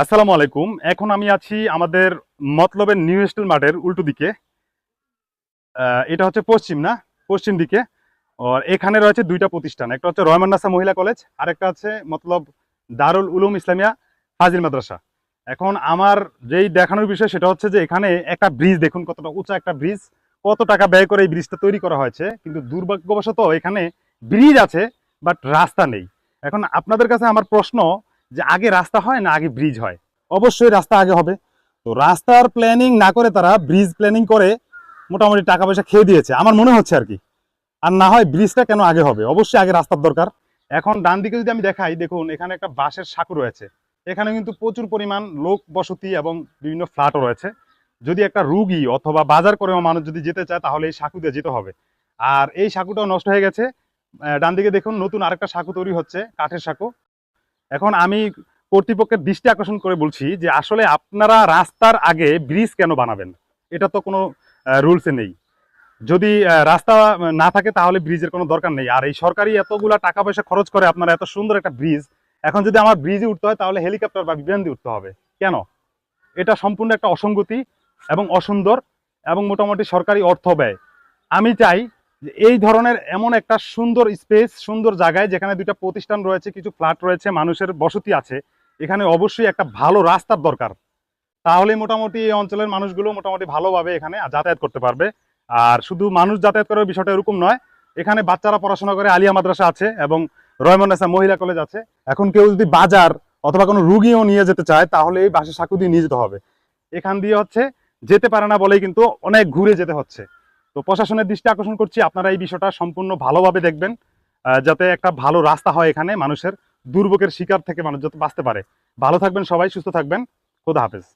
আসসালামু আলাইকুম। এখন আমি আছি আমাদের মতলবের নিউ স্টিল মাঠের উল্টো দিকে। এটা হচ্ছে পশ্চিম, না? পশ্চিম দিকে। আর এখানে রয়েছে দুইটা প্রতিষ্ঠান। একটা হচ্ছে রহমান্নাসা মহিলা কলেজ আর একটা আছে মতলব দারুল উলুম ইসলামিয়া ফাজিল মাদ্রাসা। এখন আমার যেই দেখানোর বিষয় সেটা হচ্ছে যে এখানে একটা ব্রিজ, দেখুন কতটা উঁচা একটা ব্রিজ, কত টাকা ব্যয় করে এই ব্রিজটা তৈরি করা হয়েছে। কিন্তু দুর্ভাগ্যবশত এখানে ব্রিজ আছে, বাট রাস্তা নেই। এখন আপনাদের কাছে আমার প্রশ্ন যে আগে রাস্তা হয় না আগে ব্রিজ হয়। অবশ্যই রাস্তা আগে হবে। তো রাস্তার প্ল্যানিং না করে তারা ব্রিজ প্ল্যানিং করে মোটামুটি টাকা পয়সা খেয়ে দিয়েছে। আমার মনে হচ্ছে আর কি। আর না হয় ব্রিজটা কেন আগে হবে? অবশ্যই আগে রাস্তার দরকার। এখন ডান দিকে যদি আমি দেখাই, দেখুন, এখানে একটা বাঁশের সাঁকু রয়েছে। এখানে কিন্তু প্রচুর পরিমাণ লোক বসতি এবং বিভিন্ন ফ্ল্যাটও রয়েছে। যদি একটা রুগী অথবা বাজার করেও মানুষ যদি যেতে চায়, তাহলে এই সাঁকু দিয়ে যেতে হবে। আর এই সাঁকুটাও নষ্ট হয়ে গেছে। ডান দিকে দেখুন, নতুন আরেকটা সাঁকু তৈরি হচ্ছে, কাঠের সাঁকু। এখন আমি কর্তৃপক্ষের দৃষ্টি আকর্ষণ করে বলছি যে আসলে আপনারা রাস্তার আগে ব্রিজ কেন বানাবেন? এটা তো কোনো রুলসে নেই। যদি রাস্তা না থাকে তাহলে ব্রিজের কোনো দরকার নেই। আর এই সরকারি এতগুলা টাকা পয়সা খরচ করে আপনারা এত সুন্দর একটা ব্রিজ, এখন যদি আমার ব্রিজে উঠতে হয় তাহলে হেলিকপ্টার বা বিমান দিয়ে উঠতে হবে। কেন? এটা সম্পূর্ণ একটা অসঙ্গতি এবং অসুন্দর এবং মোটামুটি সরকারি অর্থ ব্যয়। আমি চাই এই ধরনের এমন একটা সুন্দর স্পেস সুন্দর জায়গায় যেখানে দুইটা প্রতিষ্ঠান রয়েছে, কিছু ফ্ল্যাট রয়েছে, মানুষের বসতি আছে, এখানে অবশ্যই একটা ভালো রাস্তার দরকার। তাহলে মোটামুটি এই অঞ্চলের মানুষগুলো মোটামুটি ভালোভাবে এখানে যাতায়াত করতে পারবে। আর শুধু মানুষ যাতায়াত করার বিষয়টা এরকম নয়, এখানে বাচ্চারা পড়াশোনা করে আলিয়া মাদ্রাসা আছে এবং রয়মন্নেসা মহিলা কলেজ আছে। এখন কেউ যদি বাজার অথবা কোনো রুগীও নিয়ে যেতে চায়, তাহলে এই বাসে সাঁকু দিয়ে নিয়ে যেতে হবে। এখান দিয়ে হচ্ছে যেতে পারে না বলেই কিন্তু অনেক ঘুরে যেতে হচ্ছে। তো প্রশাসনের দৃষ্টি আকর্ষণ করছি, আপনারা এই বিষয়টা সম্পূর্ণ ভালোভাবে দেখবেন যাতে একটা ভালো রাস্তা হয় এখানে মানুষের দুর্ভোগের শিকার থেকে মানুষ যাতে বাঁচতে পারে। ভালো থাকবেন সবাই, সুস্থ থাকবেন। খোদা হাফেজ।